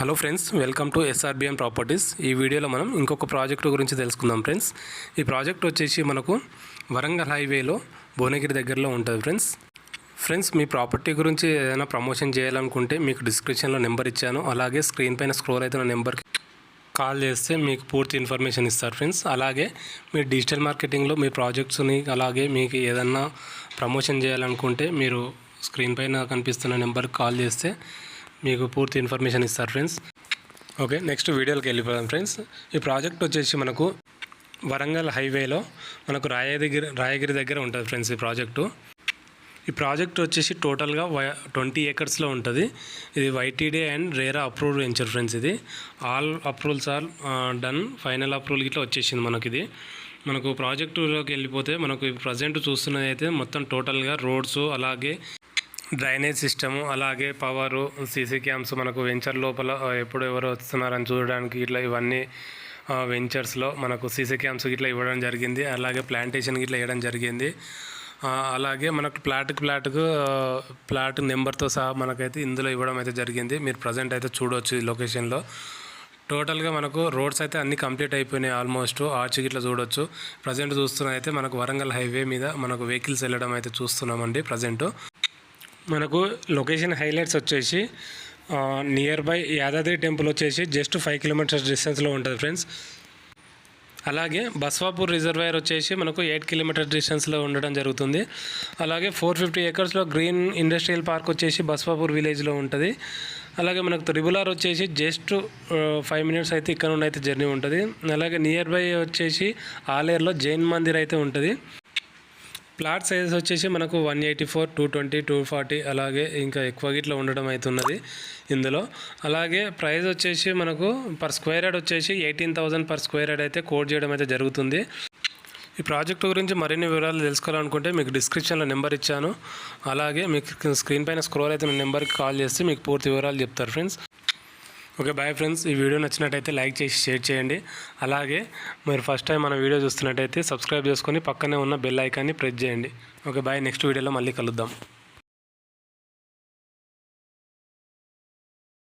Hello friends welcome to SRBM properties ఈ వీడియోలో మనం ఇంకొక ప్రాజెక్టు గురించి తెలుసుకుందాం ఫ్రెండ్స్ ఈ ప్రాజెక్ట్ వచ్చేసి మనకు వరంగల్ హైవేలో భువనగిరి దగ్గరలో ఉంటుంది ఫ్రెండ్స్ ఫ్రెండ్స్ మీ ప్రాపర్టీ గురించి ఏదైనా ప్రమోషన్ చేయాలనుకుంటే మీకు డిస్క్రిప్షన్లో నెంబర్ ఇచ్చాను. అలాగే స్క్రీన్ పైన స్క్రోల్ అవుతున్న నెంబర్కి కాల్ చేస్తే మీకు పూర్తి ఇన్ఫర్మేషన్ ఇస్తారు ఫ్రెండ్స్ అలాగే మీరు డిజిటల్ మార్కెటింగ్లో మీ ప్రాజెక్ట్స్ని అలాగే మీకు ఏదన్నా ప్రమోషన్ చేయాలనుకుంటే మీరు స్క్రీన్ పైన కనిపిస్తున్న నెంబర్కి కాల్ చేస్తే మీకు పూర్తి ఇన్ఫర్మేషన్ ఇస్తారు ఫ్రెండ్స్. ఓకే నెక్స్ట్ వీడియోకి వెళ్ళిపోదాం ఫ్రెండ్స్. ఈ ప్రాజెక్ట్ వచ్చేసి మనకు వరంగల్ హైవేలో మనకు రాయగిరి రాయగిరి దగ్గర ఉంటుంది ఫ్రెండ్స్ ఈ ప్రాజెక్టు. ఈ ప్రాజెక్ట్ వచ్చేసి టోటల్గా ట్వంటీ ఏకర్స్లో ఉంటుంది. ఇది YTD and RERA approve venture friends ఇది. All approvals are done. Final approval ఇట్లా వచ్చేసింది మనకి ఇది. మనకు ప్రాజెక్టులోకి వెళ్ళిపోతే మనకు ప్రజెంట్ చూస్తున్నది అయితే మొత్తం టోటల్గా రోడ్స్ అలాగే డ్రైనేజ్ సిస్టము అలాగే పవరు సీసీ క్యామ్స్ మనకు వెంచర్ లోపల ఎప్పుడు ఎవరు వస్తున్నారని చూడడానికి ఇట్లా ఇవన్నీ వెంచర్స్లో మనకు సీసీ క్యామ్స్ ఇట్లా ఇవ్వడం జరిగింది. అలాగే ప్లాంటేషన్ ఇట్లా ఇవ్వడం జరిగింది. అలాగే మనకు ప్లాట్కి ప్లాట్కు ప్లాట్ నెంబర్తో సహా మనకైతే ఇందులో ఇవ్వడం అయితే జరిగింది. మీరు ప్రజెంట్ అయితే చూడవచ్చు ఈ లొకేషన్లో టోటల్గా మనకు రోడ్స్ అయితే అన్ని కంప్లీట్ అయిపోయినాయి ఆల్మోస్ట్. ఆర్చ్ ఇట్లా చూడొచ్చు. ప్రజెంట్ చూస్తున్న అయితే మనకు వరంగల్ హైవే మీద మనకు వెహికల్స్ వెళ్ళడం అయితే చూస్తున్నామండి ప్రజెంట్. మనకు లొకేషన్ హైలైట్స్ వచ్చేసి నియర్ బై యాదాద్రి టెంపుల్ వచ్చేసి జస్ట్ ఫైవ్ కిలోమీటర్స్ డిస్టెన్స్లో ఉంటుంది ఫ్రెండ్స్ అలాగే బస్వాపూర్ రిజర్వాయర్ వచ్చేసి మనకు ఎయిట్ కిలోమీటర్ డిస్టెన్స్లో ఉండడం జరుగుతుంది. అలాగే ఫోర్ ఫిఫ్టీ ఎకర్స్లో గ్రీన్ ఇండస్ట్రియల్ పార్క్ వచ్చేసి బస్వాపూర్ విలేజ్లో ఉంటుంది. అలాగే మనకు త్రిబులార్ వచ్చేసి జస్ట్ ఫైవ్ మినిట్స్ అయితే ఇక్కడ నుండి అయితే జర్నీ ఉంటుంది. అలాగే నియర్ బై వచ్చేసి ఆలేరులో జైన్ మందిర్ అయితే ఉంటుంది. ప్లాట్ సైజ్ వచ్చేసి మనకు one eighty four two twenty two forty అలాగే ఇంకా ఎక్కువ గిట్ల ఉండడం అవుతున్నది ఇందులో. అలాగే ప్రైస్ వచ్చేసి మనకు పర్ స్క్వేర్ యార్డ్ వచ్చేసి eighteen thousand per square yard అయితే కోడ్ చేయడం అయితే జరుగుతుంది. ఈ ప్రాజెక్టు గురించి మరిన్ని వివరాలు తెలుసుకోవాలనుకుంటే మీకు డిస్క్రిప్షన్లో నెంబర్ ఇచ్చాను. అలాగే మీకు స్క్రీన్ పైన స్క్రోల్ అయితే నెంబర్కి కాల్ చేస్తే మీకు పూర్తి వివరాలు చెప్తారు ఫ్రెండ్స్. ఓకే బాయ్ ఫ్రెండ్స్ ఈ వీడియో నచ్చినట్టయితే లైక్ చేసి షేర్ చేయండి. అలాగే మీరు ఫస్ట్ టైం మన వీడియో చూస్తున్నట్టయితే సబ్స్క్రైబ్ చేసుకొని పక్కనే ఉన్న బెల్ ఐకాన్ని ప్రెస్ చేయండి. ఓకే బాయ్ నెక్స్ట్ వీడియోలో మళ్ళీ కలుద్దాం.